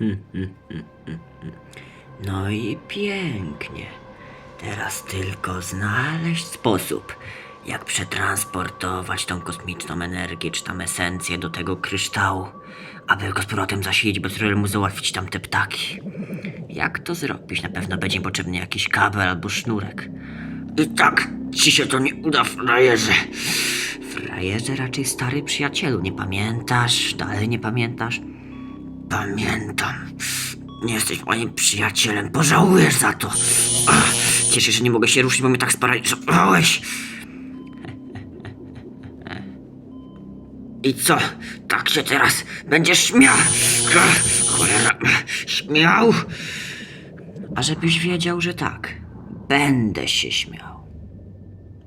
No i pięknie. Teraz tylko znaleźć sposób, jak przetransportować tą kosmiczną energię czy tam esencję do tego kryształu, aby go z powrotem zasilić, bez mu załatwić tam te ptaki. Jak to zrobić? Na pewno będzie potrzebny jakiś kabel albo sznurek. I tak ci się to nie uda, frajerze. Frajerze raczej stary przyjacielu, nie pamiętasz? Dalej nie pamiętasz? Pamiętam. Nie jesteś moim przyjacielem, pożałujesz za to. Ach, cieszę się, że nie mogę się ruszyć, bo mnie tak sparaliżowałeś. I co? Tak się teraz będziesz śmiał? Cholera, śmiał? A żebyś wiedział, że tak, będę się śmiał.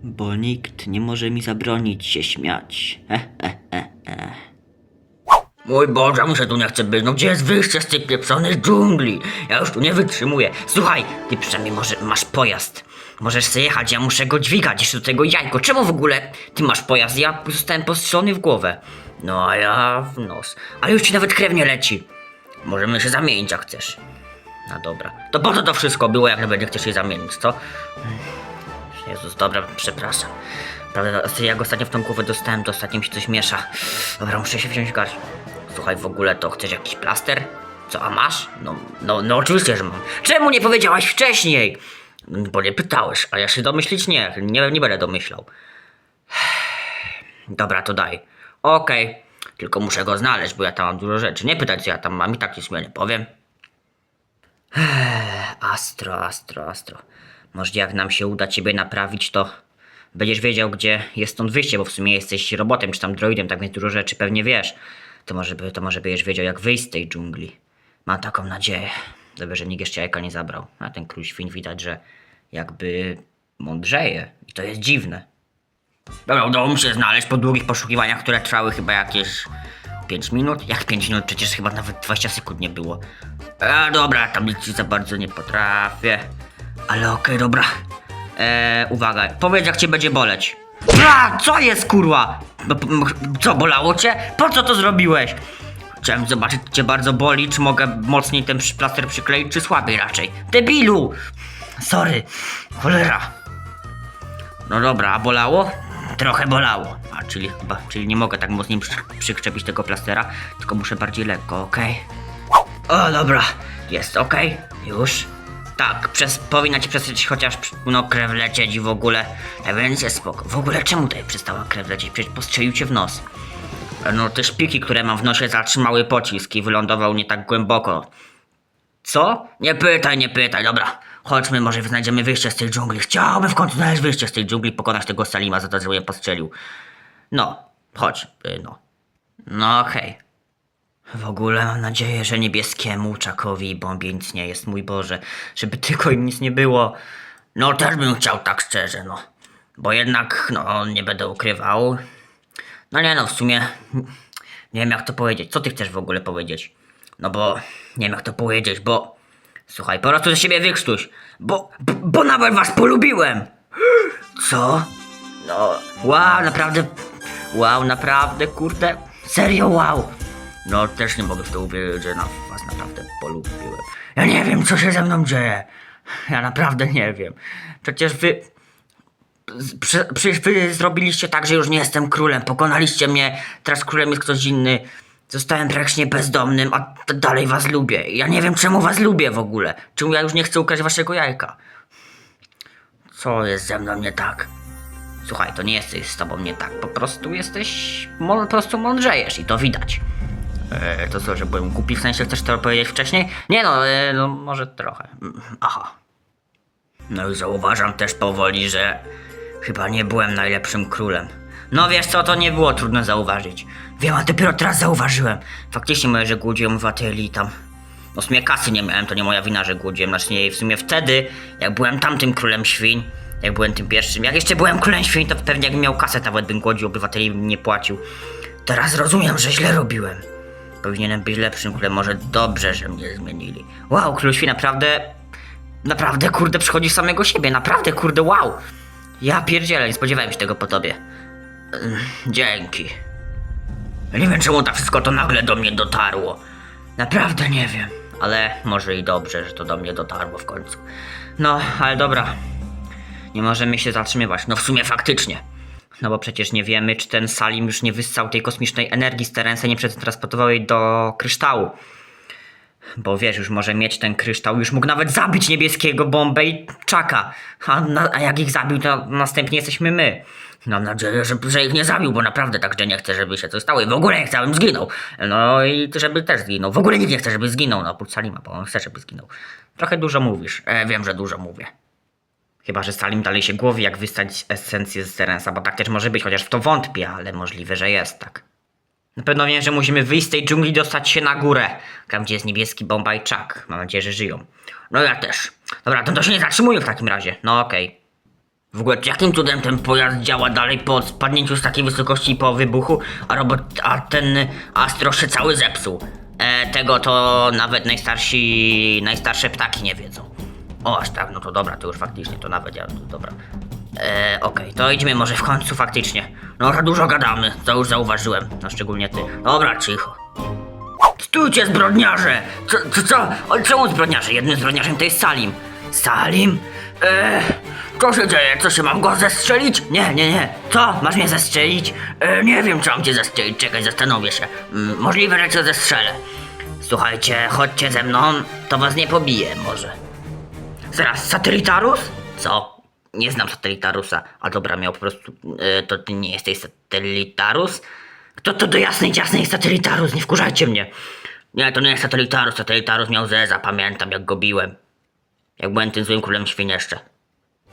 Bo nikt nie może mi zabronić się śmiać. Mój Boże, muszę tu nie chcę być. No gdzie jest wyjście z tej pieprzonej dżungli? Ja już tu nie wytrzymuję. Słuchaj, ty przynajmniej może masz pojazd. Możesz sobie jechać, ja muszę go dźwigać, jeszcze do tego jajko. Czemu w ogóle ty masz pojazd? Ja zostałem postrzelony w głowę. No a ja w nos. Ale już ci nawet krew nie leci. Możemy się zamienić jak chcesz. No dobra. To po co to wszystko było, jak będzie chcesz się zamienić, co? Jezus, dobra, przepraszam. Prawda, jak ostatnio w tą głowę dostałem, to ostatnio mi się coś miesza. Dobra, muszę się wziąć garść. Słuchaj, w ogóle to chcesz jakiś plaster? Co, a masz? No, no, no oczywiście, że mam. Czemu nie powiedziałaś wcześniej? Bo nie pytałeś, a ja się domyślić nie, nie, nie będę domyślał. Dobra, to daj. Okej, tylko muszę go znaleźć, bo ja tam mam dużo rzeczy. Nie pytać, co ja tam mam i tak nic mi nie powiem. Astro, Astro, Astro. Może jak nam się uda ciebie naprawić, to będziesz wiedział, gdzie jest stąd wyjście, bo w sumie jesteś robotem czy tam droidem, tak więc dużo rzeczy pewnie wiesz. To może, by, to może będziesz wiedział, jak wyjść z tej dżungli. Mam taką nadzieję. Dobrze, że nikt jeszcze jajka nie zabrał. A ten król świń widać, że jakby mądrzeje. I to jest dziwne. Dobra, udało mi się znaleźć po długich poszukiwaniach, które trwały chyba jakieś 5 minut. Jak 5 minut? Przecież chyba nawet 20 sekund nie było. A dobra, tam nic za bardzo nie potrafię. Ale okej, dobra. Eee, uwaga, powiedz jak cię będzie boleć. A, co jest kurwa? M- Co, bolało cię? Po co to zrobiłeś? Chciałem zobaczyć, czy cię bardzo boli, czy mogę mocniej ten plaster przykleić, czy słabiej raczej. Debilu! Sorry, cholera. No dobra, a bolało? Trochę bolało. A czyli chyba, czyli nie mogę tak mocniej przy, tego plastera, tylko muszę bardziej lekko, okej? O, dobra, jest okej, już. Tak, przez, powinna ci przestać chociaż no, krew lecieć i w ogóle, tak więc jest spoko. W ogóle czemu tutaj przestała krew lecieć? Przecież postrzelił cię w nos. No te szpiki, które mam w nosie zatrzymały pocisk i wylądował nie tak głęboko. Co? Nie pytaj, nie pytaj, dobra. Chodźmy, może znajdziemy wyjście z tej dżungli. Chciałbym w końcu znaleźć wyjście z tej dżungli, pokonać tego Salima za to, że mnie postrzelił. No, chodź, y, no. No okej. W ogóle mam nadzieję, że niebieskiemu czakowi i bombie nic nie jest, mój Boże. Żeby tylko im nic nie było. No też bym chciał tak szczerze, no. Bo jednak, no, nie będę ukrywał. No nie no, w sumie nie wiem jak to powiedzieć. Co ty chcesz w ogóle powiedzieć? No bo nie wiem jak to powiedzieć, bo słuchaj, po prostu ze siebie wykrztuś. Bo, bo, bo nawet was polubiłem. Co? No, wow, naprawdę, wow, naprawdę, kurde, serio wow. No też nie mogę w to uwierzyć, że na was naprawdę polubiłem. Ja nie wiem, co się ze mną dzieje. Ja naprawdę nie wiem. Przecież wy... przecież wy zrobiliście tak, że już nie jestem królem. Pokonaliście mnie, teraz królem jest ktoś inny. Zostałem praktycznie bezdomnym, a dalej was lubię. Ja nie wiem, czemu was lubię w ogóle. Czemu ja już nie chcę ukraść waszego jajka. Co jest ze mną nie tak? Słuchaj, to nie jesteś z tobą nie tak. Po prostu jesteś. Po prostu mądrzejesz i to widać. E, to co, że byłem głupi, w sensie chcesz to powiedzieć wcześniej? Nie no, e, no może trochę. Mm, Aha. No i zauważam też powoli, że chyba nie byłem najlepszym królem. No wiesz co, to nie było trudno zauważyć. Wiem, a dopiero teraz zauważyłem. Faktycznie moje, że głudziłem w ateli tam. No w sumie kasy nie miałem, to nie moja wina, że głudziłem. Znaczy w sumie wtedy, jak byłem tamtym królem świń, jak byłem tym pierwszym, jak jeszcze byłem królem świń, to pewnie jakbym miał kasę, nawet bym głodził obywateli bym nie płacił. Teraz rozumiem, że źle robiłem. Powinienem być lepszym królem, może dobrze, że mnie zmienili. Wow, król świń naprawdę Naprawdę, kurde, przychodzi z samego siebie. Naprawdę, kurde, wow. Ja pierdzielę, nie spodziewałem się tego po tobie. Dzięki. Nie wiem, czemu tak wszystko to nagle do mnie dotarło. Naprawdę nie wiem. Ale może i dobrze, że to do mnie dotarło w końcu. No, ale dobra. Nie możemy się zatrzymywać. No w sumie faktycznie. No bo przecież nie wiemy, czy ten Salim już nie wyssał tej kosmicznej energii z Terensa, nie przetransportował jej do kryształu. Bo wiesz, już może mieć ten kryształ, już mógł nawet zabić niebieskiego bombę i czaka. A, na, a jak ich zabił, to następnie jesteśmy my. Mam nadzieję, że, że ich nie zabił, bo naprawdę tak, że nie chcę, żeby się coś stało i w ogóle nie chcę, abym zginął. No i żeby też zginął. W ogóle nikt nie chce, żeby zginął, no oprócz Salima, bo on chce, żeby zginął. Trochę dużo mówisz. E, wiem, że dużo mówię. Chyba, że Salim dalej się głowi, jak wystać esencję z Terensa, bo tak też może być, chociaż w to wątpię, ale możliwe, że jest tak. Na pewno wiem, że musimy wyjść z tej dżungli i dostać się na górę, tam gdzie jest niebieski bomba i czak. Mam nadzieję, że żyją. No ja też. Dobra, to, to się nie zatrzymuję w takim razie. No okej. W ogóle jakim cudem ten pojazd działa dalej po spadnięciu z takiej wysokości i po wybuchu, a robot, a ten Astro się cały zepsuł. E, tego to nawet najstarsi, najstarsze ptaki nie wiedzą. O, aż tak, no to dobra, to już faktycznie, to nawet ja, to dobra. E, okej, to idźmy może w końcu faktycznie. No, dużo gadamy, to już zauważyłem, no szczególnie ty. Dobra, cicho. Stójcie, zbrodniarze! Co, co, co? O, czemu zbrodniarze? Jednym zbrodniarzem to jest Salim. Salim? Eee, co się dzieje? Co się, mam go zestrzelić? Nie, nie, nie. Co? Masz mnie zestrzelić? E, nie wiem, czy mam cię zestrzelić. Czekaj, zastanowię się. Mm, możliwe, że cię zestrzelę. Słuchajcie, chodźcie ze mną, to was nie pobiję może. Zaraz, satelitarus? Co? Nie znam satelitarusa. A dobra, miał po prostu... E, to ty nie jesteś satelitarus? Kto to do jasnej, jasnej jest satelitarus? Nie wkurzajcie mnie. Nie, to nie jest satelitarus. Satelitarus miał zeza, pamiętam jak go biłem. Jak byłem tym złym królem świn jeszcze.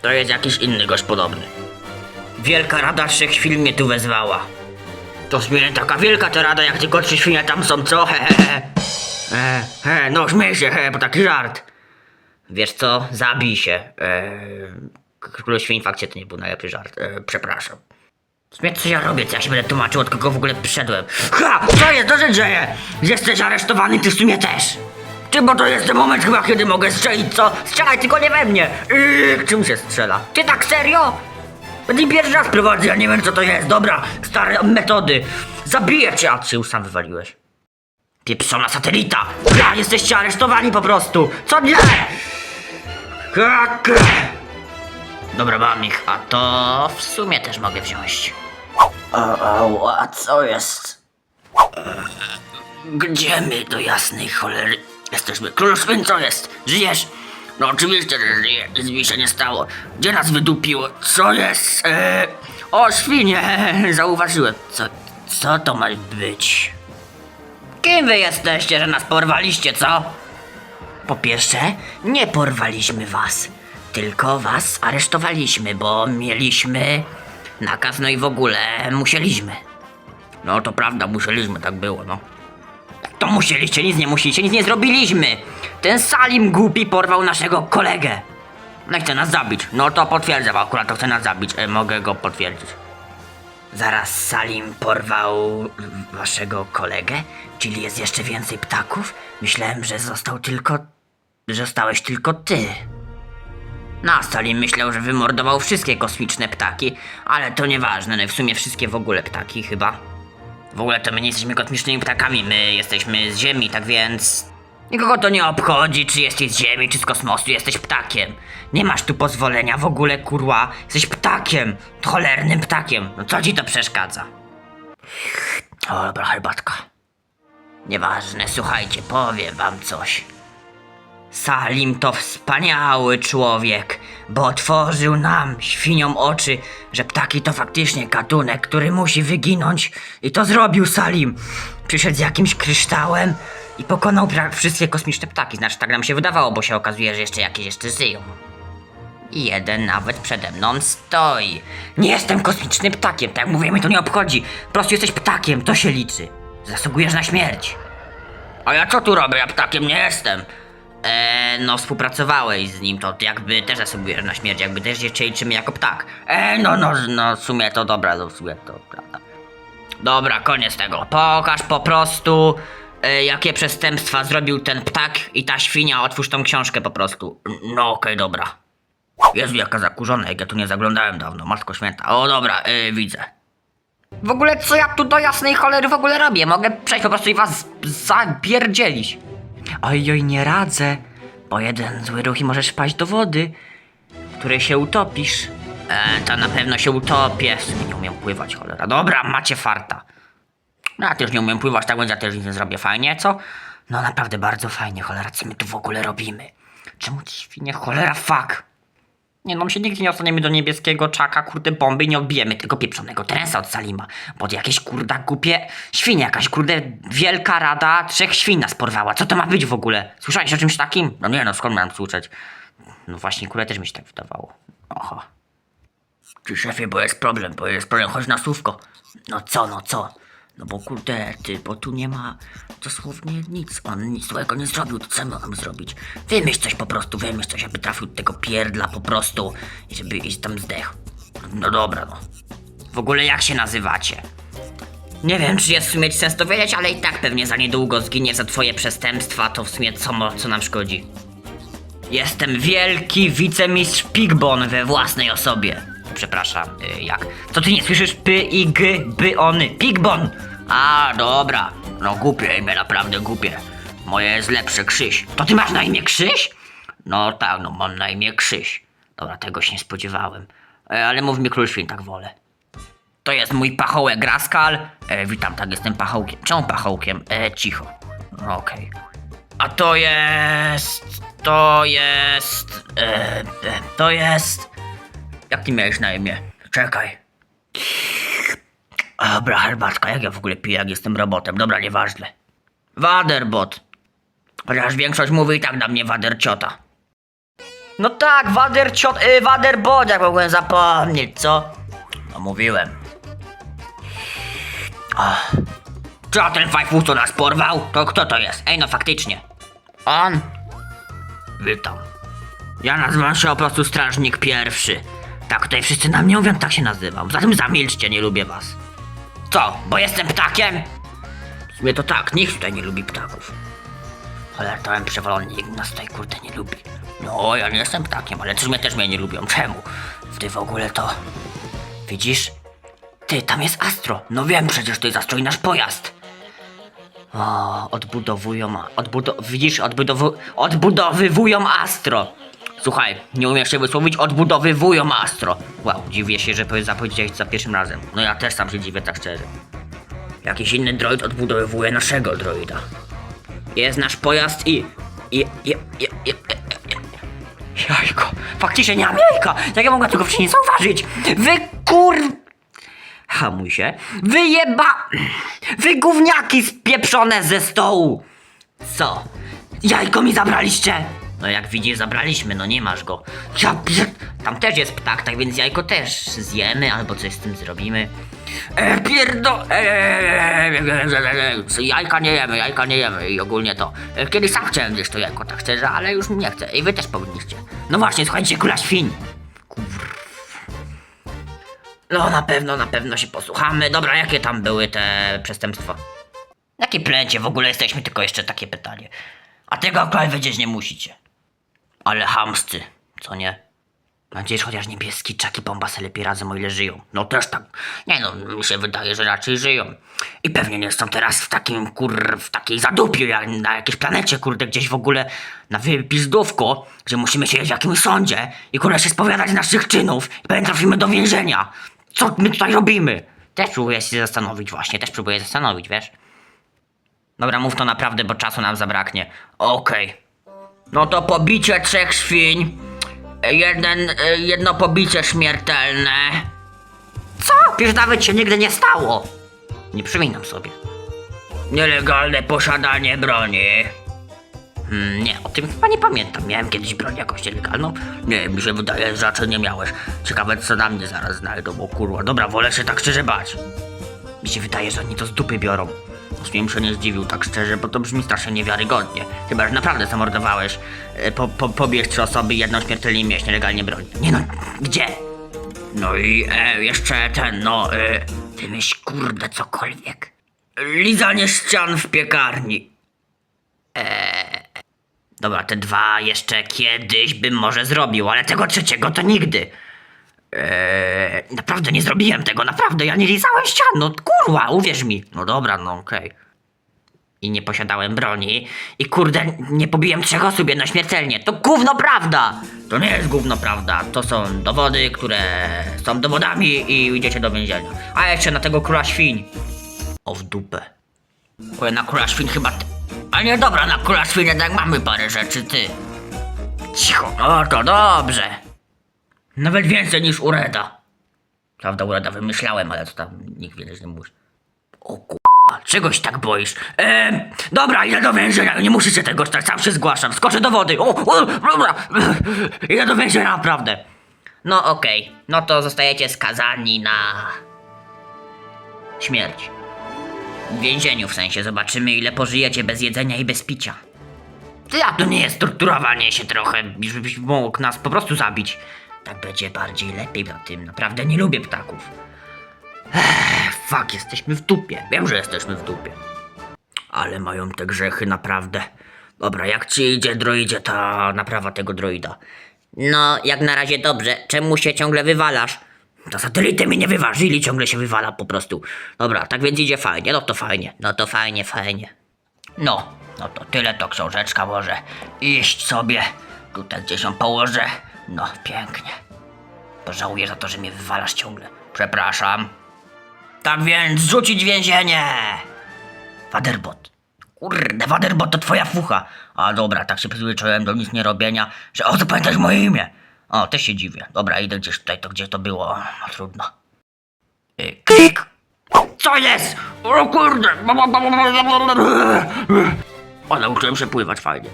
To jest jakiś inny gość podobny. Wielka Rada Wszechświl mnie tu wezwała. To śmieje taka wielka ta rada, jak tylko trzy świnie tam są, co? He, he, he. E, he, no śmiej się, he, bo taki żart. Wiesz co? Zabij się. Eee, Król Świń fakcie to nie był najlepszy żart. Eee, przepraszam. W co ja robię, co ja się będę tłumaczył, od kogo w ogóle przyszedłem. Ha! Co jest? Co się dzieje? Jesteś aresztowany, ty w sumie też. Ty, bo to jest ten moment chyba, kiedy mogę strzelić, co? Strzelaj, tylko nie we mnie. Yy, czym się strzela? Ty tak serio? Będę pierwszy raz prowadzę, ja nie wiem co to jest. Dobra, stare metody. Zabiję cię, a ty już sam wywaliłeś. Pieprzona satelita! Ja, jesteście aresztowani po prostu! Co nie? Kak! Dobra, mam ich, a to w sumie też mogę wziąć. O, o, a co jest? Gdzie my do jasnej cholery jesteśmy? Król co jest? Żyjesz? No oczywiście, że żyję. Nic mi się nie stało. Gdzie nas wydupiło? Co jest? Eee, o, świnie! Zauważyłem. Co, co to ma być? Kim wy jesteście, że nas porwaliście, co? Po pierwsze, nie porwaliśmy was, tylko was aresztowaliśmy, bo mieliśmy nakaz, no i w ogóle musieliśmy. No to prawda, musieliśmy, tak było, no. To musieliście, nic nie musicie, nic nie zrobiliśmy. Ten Salim głupi porwał naszego kolegę. No i chce nas zabić. No to potwierdzam, akurat to chce nas zabić. E, mogę go potwierdzić. Zaraz Salim porwał waszego kolegę? Czyli jest jeszcze więcej ptaków? Myślałem, że został tylko... Zostałeś tylko ty. No, Salim myślał, że wymordował wszystkie kosmiczne ptaki, ale to nieważne, no i w sumie wszystkie w ogóle ptaki chyba. W ogóle to my nie jesteśmy kosmicznymi ptakami, my jesteśmy z Ziemi, tak więc... Nikogo to nie obchodzi, czy jesteś z Ziemi, czy z kosmosu, jesteś ptakiem. Nie masz tu pozwolenia w ogóle, kurwa. Jesteś ptakiem, cholernym ptakiem. No co ci to przeszkadza? O, dobra, herbatka. Nieważne, słuchajcie, powiem wam coś. Salim to wspaniały człowiek, bo otworzył nam, świniom, oczy, że ptaki to faktycznie gatunek, który musi wyginąć. I to zrobił Salim. Przyszedł z jakimś kryształem i pokonał pra- wszystkie kosmiczne ptaki. Znaczy, tak nam się wydawało, bo się okazuje, że jeszcze jakieś jeszcze żyją. I jeden nawet przede mną stoi. Nie jestem kosmicznym ptakiem, tak jak mówię, mnie to nie obchodzi. Po prostu jesteś ptakiem, to się liczy. Zasługujesz na śmierć. A ja co tu robię? Ja ptakiem nie jestem. Eee, no współpracowałeś z nim, to jakby też zasługujesz na śmierć, jakby też się liczymy jako ptak. Eee, no, no, no, w sumie to dobra, no, w sumie to prawda. Dobra, koniec tego. Pokaż po prostu, e, jakie przestępstwa zrobił ten ptak i ta świnia. Otwórz tą książkę po prostu. No, okej, dobra. Jezu, jaka zakurzona, jak ja tu nie zaglądałem dawno, matko święta. O, dobra, e, widzę. W ogóle co ja tu do jasnej cholery w ogóle robię? Mogę przejść po prostu i was zapierdzielić. Oj, oj, nie radzę, bo jeden zły ruch i możesz wpaść do wody, w której się utopisz. E, to na pewno się utopię. W sumie nie umiem pływać, cholera. Dobra, macie farta. No, ja też nie umiem pływać, tak więc ja też nic nie zrobię. Fajnie, co? No naprawdę bardzo fajnie, cholera, co my tu w ogóle robimy? Czemu ci świnie, cholera, fuck? Nie no, my się nigdzie nie ostaniemy do niebieskiego czaka, kurde, bomby i nie odbijemy tego pieprzonego trensa od Salima. Bo jakieś kurda głupie świnie, jakaś kurde wielka rada trzech świn nas porwała. Co to ma być w ogóle? Słyszałeś o czymś takim? No nie no, skąd miałem słyszeć? No właśnie, kurde, też mi się tak wydawało. Oho. Ty szefie, bo jest problem, bo jest problem, chodź na słówko. No co, no co? No bo kurde, ty, bo tu nie ma dosłownie nic. On nic złego nie zrobił, to co my mamy zrobić? Wymyśl coś po prostu, wymyśl coś, aby trafił do tego pierdla po prostu i żeby iść tam zdechł. No dobra, no. W ogóle jak się nazywacie? Nie wiem, czy jest w sumie sens to wiedzieć, ale i tak pewnie za niedługo zginie za twoje przestępstwa, to w sumie co, co nam szkodzi? Jestem wielki wicemistrz Pigbon we własnej osobie. Przepraszam, y, jak? To ty nie słyszysz py i g, by ony. Pigbon! A, dobra. No głupie imię, naprawdę głupie. Moje jest lepsze, Krzyś. To ty masz na imię Krzyś? No tak, no mam na imię Krzyś. Dobra, tego się nie spodziewałem. E, ale mów mi król świn, tak wolę. To jest mój pachołek Raskal. E, witam, tak, jestem pachołkiem. Czemu pachołkiem? E, cicho. Okej. A to jest. To jest. E, e, to jest. Jak ty miałeś na imię? Czekaj. Dobra, herbatka, jak ja w ogóle piję, jak jestem robotem? Dobra, nieważne. Waderbot. Chociaż większość mówi i tak na mnie waderciota. No tak, waderciot, y, waderbot, jak mogłem zapomnieć, co? No mówiłem. Ach. Ten fajfu, co nas porwał? To kto to jest? Ej, no faktycznie. On? Witam. Ja nazywam się po prostu Strażnik Pierwszy. Tak tutaj wszyscy na mnie mówią, tak się nazywam. Zatem zamilczcie, nie lubię was. Co, bo jestem ptakiem? W sumie to tak, nikt tutaj nie lubi ptaków. To ten przewalony, nikt nas tutaj kurde nie lubi. No, ja nie jestem ptakiem, ale też mnie też mnie nie lubią. Czemu? Ty w ogóle to... Widzisz? Ty, tam jest Astro. No wiem przecież, to jest Astro i nasz pojazd. O, odbudowują, odbudo widzisz, odbudowu odbudowywują Astro. Słuchaj, nie umiesz się wysłowić, odbudowywują Astro. Wow, dziwię się, że powie- zapowiedziałeś za pierwszym razem. No ja też sam się dziwię, tak szczerze. Jakiś inny droid odbudowywuje naszego droida. Jest nasz pojazd i... i... i... i... i, Jajko, faktycznie nie mam jajka! Jak ja mogłem tego wcześniej zauważyć? Wy kur... Hamuj się. Wyjeba... Wy gówniaki spieprzone ze stołu! Co? Jajko mi zabraliście? No jak widzisz, zabraliśmy, no nie masz go. Tam też jest ptak, tak więc jajko też zjemy, albo coś z tym zrobimy. E, pierdo... E, jajka nie jemy, jajka nie jemy i ogólnie to. E, Kiedyś sam chciałem gdzieś to jajko, tak szczerze, ale już nie chcę. I wy też powinniście. No właśnie, słuchajcie, kula. Kur... No na pewno, na pewno się posłuchamy. Dobra, jakie tam były te przestępstwa? Jakie plęcie w ogóle jesteśmy, tylko jeszcze takie pytanie. A tego akurat wiedzieć nie musicie. Ale hamscy, co nie? Mam chociaż niebieski czak i bomba se lepiej radzą, o ile żyją. No też tak. Nie no, mi się wydaje, że raczej żyją. I pewnie nie są teraz w takim, kur... w takiej zadupiu, jak na jakiejś planecie, kurde, gdzieś w ogóle na wypizdówku, że musimy siedzieć w jakimś sądzie i kurde się spowiadać naszych czynów i potem trafimy do więzienia. Co my tutaj robimy? Też próbuję się zastanowić właśnie, też próbuję zastanowić, wiesz? Dobra, mów to naprawdę, bo czasu nam zabraknie. Okej. No to pobicie trzech świń. Jeden, e, jedno pobicie śmiertelne. Co? Przecież nawet się nigdy nie stało. Nie przypominam sobie. Nielegalne posiadanie broni. Hmm, nie, o tym chyba nie pamiętam. Miałem kiedyś broń jakąś nielegalną? Nie, mi się wydaje, że raczej nie miałeś. Ciekawe, co na mnie zaraz znajdą, bo kurwa. Dobra, wolę się tak szczerze bać. Mi się wydaje, że oni to z dupy biorą. Sumie bym się nie zdziwił tak szczerze, bo to brzmi strasznie niewiarygodnie. Chyba, że naprawdę zamordowałeś, e, po, po, pobierz trzy osoby i jedną śmiertelnie miałeś nielegalnie broń. Nie no, gdzie? No i e, jeszcze ten, no, e, wymyśl kurde cokolwiek. Lizanie ścian w piekarni. Eee, dobra, te dwa jeszcze kiedyś bym może zrobił, ale tego trzeciego to nigdy. Eee, naprawdę nie zrobiłem tego, naprawdę, ja nie lizałem ścian, no kurwa, uwierz mi. No dobra, no okej. I nie posiadałem broni. I kurde, nie pobiłem trzech osób jednośmiertelnie. To gówno prawda! To nie jest gówno prawda. To są dowody, które są dowodami i idziecie do więzienia. A jeszcze na tego króla świń. O w dupę. Oj, na króla świń chyba ty. A nie dobra, na króla świń jednak mamy parę rzeczy, ty. Cicho, no to dobrze. Nawet więcej niż Ureda. Prawda, Ureda wymyślałem, ale to tam nikt wiedzieć nie musi. O kurwa, czegoś tak boisz? Dobra, idę do więzienia, nie musicie tego stać, sam się zgłaszam, skoczę do wody. O, o dobra, idę do więzienia, naprawdę. No okej, no to zostajecie skazani na... śmierć. W więzieniu w sensie, zobaczymy ile pożyjecie bez jedzenia i bez picia. Ja to nie jest torturowanie się trochę, żebyś mógł nas po prostu zabić. Tak będzie bardziej lepiej na tym, naprawdę nie lubię ptaków. Ech, fuck, jesteśmy w dupie. Wiem, że jesteśmy w dupie. Ale mają te grzechy naprawdę. Dobra, jak ci idzie, droidzie, ta naprawa tego droida? No, jak na razie dobrze. Czemu się ciągle wywalasz? To satelity mnie nie wyważyli, ciągle się wywala po prostu. Dobra, tak więc idzie fajnie, no to fajnie, no to fajnie, fajnie. No, no to tyle to książeczka może iść sobie. Tutaj gdzieś ją położę. No, pięknie. Pożałuję za to, że mnie wywalasz ciągle. Przepraszam. Tak więc rzucić więzienie! Waderbot. Kurde, Waderbot to twoja fucha. A dobra, tak się przyzwyczaiłem do nic nie robienia, że o, zapamiętasz moje imię. O, też się dziwię. Dobra, idę gdzieś tutaj, to gdzie to było. No trudno. Y, Klik! Co jest? O kurde! O, nauczyłem się pływać fajnie.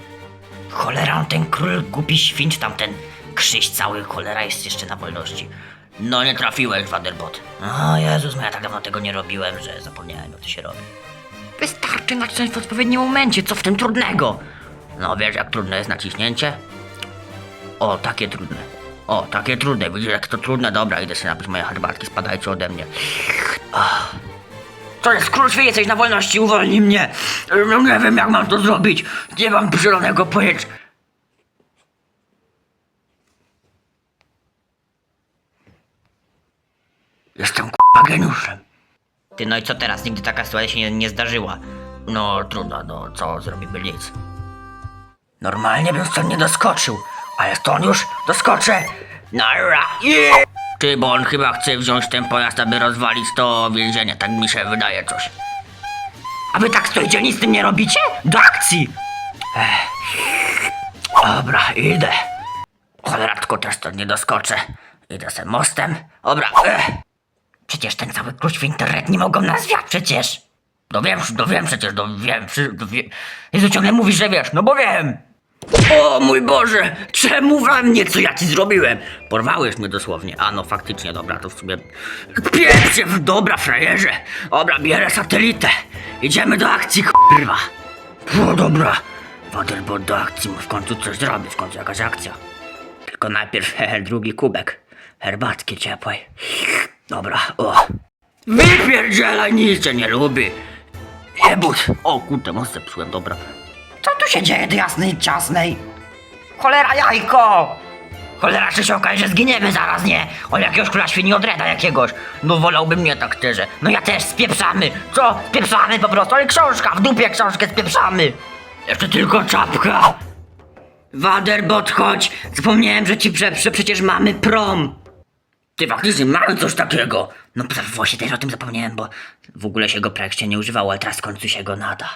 Cholera, ten król głupi świn, czy tamten krzyś cały, cholera jest jeszcze na wolności. No nie trafiłeś, Waderbot. O Jezus, no ja tak dawno tego nie robiłem, że zapomniałem, jak to się robi. Wystarczy nacisnąć w odpowiednim momencie, co w tym trudnego? No wiesz, jak trudne jest naciśnięcie? O, takie trudne. O, takie trudne. Widzisz, jak to trudne? Dobra, idę sobie napić moje herbatki, spadajcie ode mnie. To jest świn, jesteś na wolności, uwolnij mnie! No nie wiem, jak mam to zrobić. Nie mam zielonego pojęcia. Jestem k***a geniuszem. Ty, no i co teraz? Nigdy taka sytuacja się nie, nie zdarzyła. No, trudno, no, co zrobimy nic. Normalnie bym stąd nie doskoczył, ale stąd już doskoczę. Nara! Yeah! Ty, bo on chyba chce wziąć ten pojazd, aby rozwalić to więzienie, tak mi się wydaje coś. A wy tak stoicie, nic z tym nie robicie? Do akcji! Ech. Dobra, idę. Cholera, tylko też stąd nie doskoczę. Idę se mostem. Dobra, ech. Przecież ten cały klucz w internet nie mogą nas wiać przecież. No wiem, no wiem przecież, no wiem, no wiem. Jezu, ciągle mówisz, że wiesz, no bo wiem. O mój Boże, czemu we mnie, co ja ci zrobiłem? Porwałeś mnie dosłownie. A no faktycznie, dobra, to w sumie... Pieprze, dobra frajerze. Dobra, bierę satelitę. Idziemy do akcji, kurwa. O dobra. Waterbot do akcji, w końcu coś zrobię, w końcu jakaś akcja. Tylko najpierw hehe, drugi kubek herbatki ciepłej. Dobra, o. Wypierdzielaj, nic cię nie lubi. Jebut. O kurde, most zepsułem, dobra. Co tu się dzieje do jasnej ciasnej? Cholera jajko! Cholera czy się okaże, że zginiemy zaraz, nie? O jakiegoś króla świni odreda jakiegoś. No wolałbym nie tak szczerze. No ja też spieprzamy. Co? Spieprzamy po prostu, ale książka, w dupie książkę spieprzamy. Jeszcze tylko czapka. Waderbot, chodź! Zapomniałem, że ci przeprze, przecież mamy prom! Ty faktycznie mamy coś takiego! No właśnie też o tym zapomniałem, bo w ogóle się go praktycznie nie używało, ale teraz w końcu się go nada.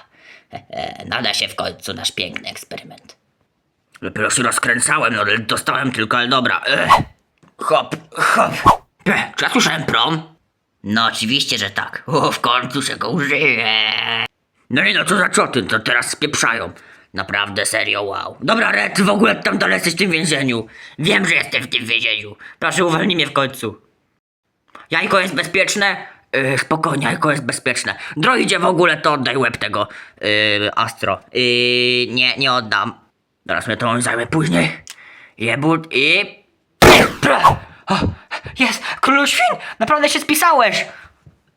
Nada się w końcu nasz piękny eksperyment. Dopiero się rozkręcałem, no ale dostałem tylko, ale dobra. Ech. Hop, hop. Ech, Czy ja słyszałem prom? No oczywiście, że tak. O, w końcu się go użyje. No i no co za cioty, to teraz spieprzają. Naprawdę, serio, wow. Dobra, Red, w ogóle tam dalej jesteś w tym więzieniu. Wiem, że jestem w tym więzieniu. Proszę, uwolnij mnie w końcu. Jajko jest bezpieczne? Yy, spokojnie, jajko jest bezpieczne. Droidzie w ogóle, to oddaj łeb tego yy, Astro. Yy, nie, nie oddam. Teraz mnie to zajmę później. Jebut i... Jest! Królu świn! Naprawdę się spisałeś!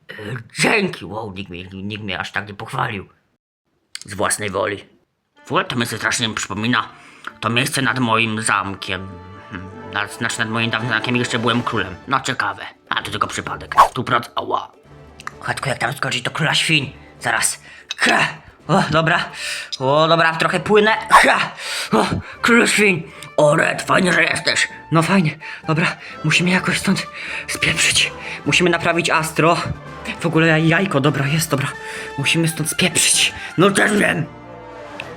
Yy, dzięki! Wow, nikt mnie, nikt mnie aż tak nie pochwalił. Z własnej woli. W to miejsce strasznie mi przypomina to miejsce nad moim zamkiem. Hmm, Na, znaczy nad moim dawnym znakiem jeszcze byłem królem. No ciekawe. A to tylko przypadek. Tu prac. Ała. Chatko, jak tam skoczyć do króla świń? Zaraz. Ha! O, dobra. O, dobra, trochę płynę. Ha! O, król świń. O, Red, fajnie, że jesteś. No fajnie. Dobra, musimy jakoś stąd spieprzyć. Musimy naprawić Astro. W ogóle jajko, dobra, jest, dobra. Musimy stąd spieprzyć. No też wiem.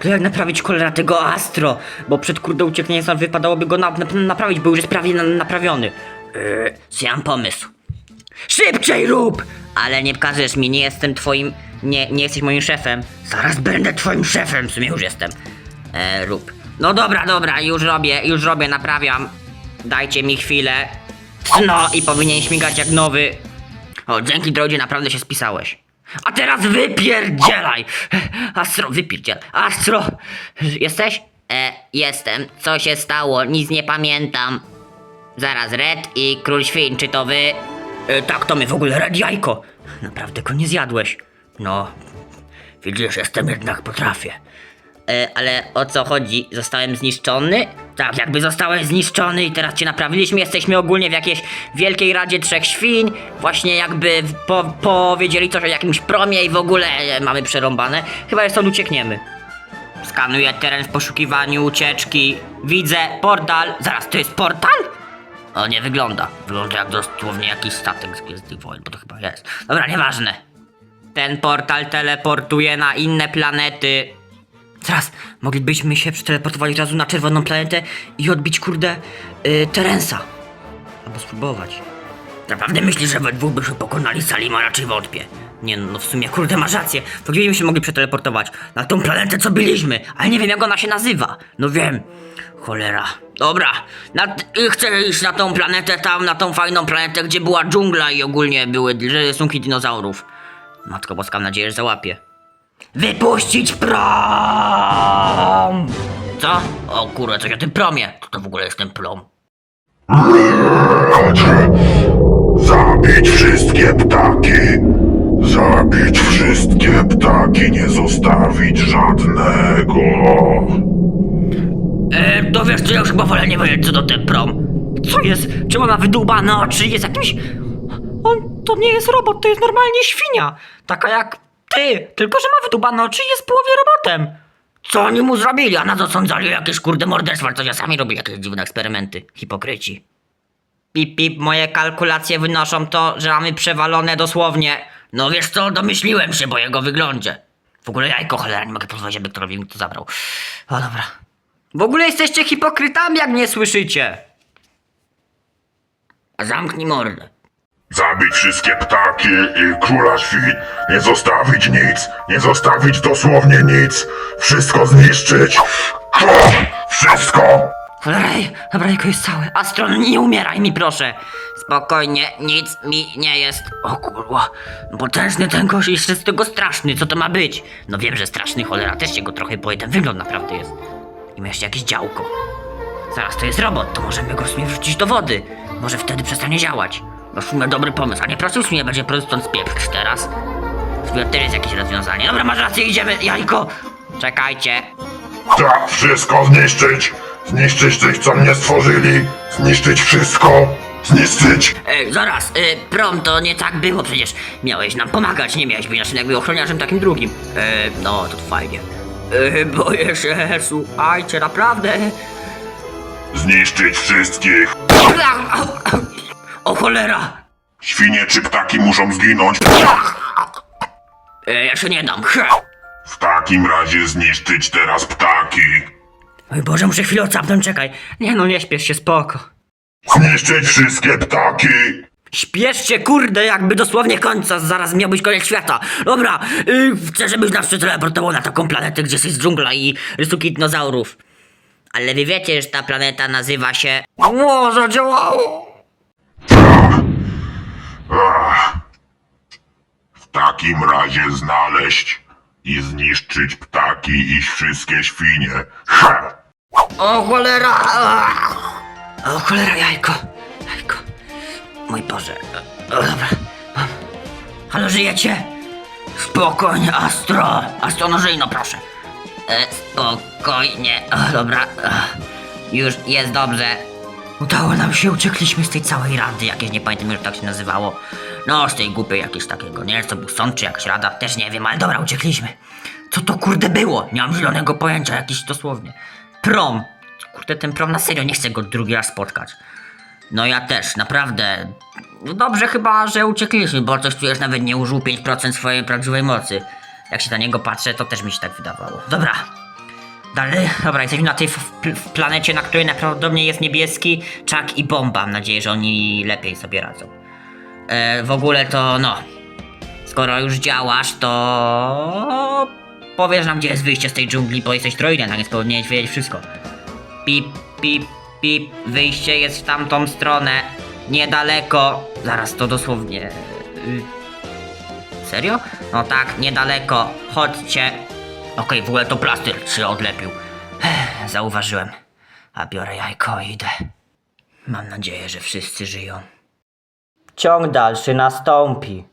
To jak naprawić cholera tego Astro? Bo przed kurde ucieknięciem wypadałoby go na, na, naprawić, bo już jest prawie na, naprawiony. Yy, ja mam pomysł. Szybciej rób! Ale nie pokażesz mi, nie jestem twoim. Nie, nie jesteś moim szefem. Zaraz będę twoim szefem, w sumie już jestem. E, rób. No dobra, dobra, już robię, już robię, naprawiam. Dajcie mi chwilę. No i powinien śmigać jak nowy. O, dzięki droidzie naprawdę się spisałeś. A teraz wypierdzielaj! Astro, wypierdzielaj. Astro! Jesteś? E, jestem. Co się stało? Nic nie pamiętam. Zaraz, Red i Król Świń, czy to wy? E, tak, to my w ogóle Red Jajko. Naprawdę go nie zjadłeś. No, widzisz, jestem jednak potrafię. E, ale o co chodzi? Zostałem zniszczony? Tak, jakby zostałeś zniszczony i teraz cię naprawiliśmy. Jesteśmy ogólnie w jakiejś wielkiej radzie trzech świń. Właśnie jakby po, powiedzieli coś o jakimś promie i w ogóle e, mamy przerąbane. Chyba stąd uciekniemy. Skanuję teren w poszukiwaniu ucieczki. Widzę portal. Zaraz, to jest portal? O, nie wygląda. Wygląda jak dosłownie jakiś statek z Gwiezdnych Wojen, bo to chyba jest. Dobra, nieważne. Ten portal teleportuje na inne planety. Teraz moglibyśmy się przeteleportować razu na czerwoną planetę i odbić, kurde, yy, Terensa. Albo spróbować. Naprawdę myślisz, że we dwóch byśmy pokonali Salima? Raczej wątpię. Nie no, w sumie, kurde, masz rację. To gdzie byśmy się mogli przeteleportować? Na tą planetę, co byliśmy, ale nie wiem, jak ona się nazywa. No wiem. Cholera. Dobra, na, y, chcę iść na tą planetę tam, na tą fajną planetę, gdzie była dżungla i ogólnie były rysunki dinozaurów. Matko boska, mam nadzieję, że załapię. Wypuścić prom! Co? O kurde, coś o tym promie. Co to w ogóle jest ten prom? Zabić wszystkie ptaki! Zabić wszystkie ptaki, nie zostawić żadnego! E, to wiesz co, ja już chyba wolę nie wiedzieć co to ten prom. Co jest? Czemu ma wydłubane oczy? Jest jakimś... On to nie jest robot, to jest normalnie świnia. Taka jak ty, tylko że ma wydłubane oczy i jest w połowie robotem. Co oni mu zrobili? A na co sądzali jakieś kurde morderstwa, co ja sami robili jakieś dziwne eksperymenty. Hipokryci. Pip, pip, moje kalkulacje wynoszą to, że mamy przewalone dosłownie. No wiesz co, domyśliłem się po jego wyglądzie. W ogóle jajko cholera, nie mogę pozwolić, aby ktokolwiek mi to zabrał. O dobra. W ogóle jesteście hipokrytami, jak mnie słyszycie. A zamknij mordę. Zabić wszystkie ptaki i króla świn, nie zostawić nic, nie zostawić dosłownie nic, wszystko zniszczyć! Wszystko! Cholera, ej, dobra, jajko jest całe. Astron, nie umieraj mi proszę. Spokojnie, nic mi nie jest. O kurwa, potężny ten gość jeszcze z tego straszny, co to ma być? No wiem, że straszny, cholera, też się go trochę boję, ten wygląd naprawdę jest. I ma jeszcze jakieś działko. Zaraz, to jest robot, to możemy go w sumie wrzucić do wody. Może wtedy przestanie działać. No w sumie dobry pomysł, a nie proszę już mnie będzie prostu stąd spieprzyć teraz. W sumie też jest jakieś rozwiązanie. Dobra, masz rację, idziemy, jajko. Czekajcie. Tak, wszystko zniszczyć! Zniszczyć tych, co mnie stworzyli! Zniszczyć wszystko! Zniszczyć! Ej, zaraz, y, prom, to nie tak było przecież. Miałeś nam pomagać, nie miałeś być naszym jakby ochroniarzem takim drugim. E, no, to fajnie. E, boję się, słuchajcie, naprawdę. Zniszczyć wszystkich! O cholera! Świnie czy ptaki muszą zginąć! E, ja się nie dam. W takim razie zniszczyć teraz ptaki! Oj Boże, muszę chwilę ocapnąć, czekaj. Nie no, nie śpiesz się, spoko. Zniszczyć wszystkie ptaki! Śpieszcie, kurde, jakby dosłownie końca, zaraz miał być koniec świata. Dobra, y, chcę, żebyś nas przeteleportował na taką planetę, gdzie jest dżungla i rysunki dinozaurów. Ale wy wiecie, że ta planeta nazywa się... O, zadziałało! W takim razie znaleźć i zniszczyć ptaki i wszystkie świnie. O cholera! O cholera, jajko. Jajko. Mój Boże. O, dobra. Mam. Halo, żyjecie? Spokojnie, Astro. Astro, no żyj, no proszę. E, spokojnie. O, dobra. Ach. Już jest dobrze. Udało nam się, uciekliśmy z tej całej rady, jakieś nie pamiętam, jak tak się nazywało. No, z tej głupiej jakiegoś takiego, nie co był sąd czy jakaś rada, też nie wiem, ale dobra, uciekliśmy. Co to kurde było? Nie mam zielonego pojęcia, jakiś dosłownie. Prom. Kurde, ten prom na serio, nie chcę go drugi raz spotkać. No ja też, naprawdę. No Dobrze chyba, że uciekliśmy, bo coś tu już nawet nie użył 5% swojej prawdziwej mocy. Jak się na niego patrzę, to też mi się tak wydawało. Dobra. Dalej, dobra, jesteśmy na tej planecie, na której najprawdopodobniej jest niebieski, czak i bomba. Mam nadzieję, że oni lepiej sobie radzą. E, w ogóle to, no. Skoro już działasz, to. Powiesz nam, gdzie jest wyjście z tej dżungli, bo jesteś droidem, a więc powinieneś wiedzieć wszystko. Pip, pip, pip. Wyjście jest w tamtą stronę. Niedaleko. Zaraz to dosłownie. y, Serio? No tak, niedaleko. Chodźcie. Okej, w ogóle to plaster się odlepił. Ech, Zauważyłem. A biorę jajko i idę. Mam nadzieję, że wszyscy żyją. Ciąg dalszy nastąpi.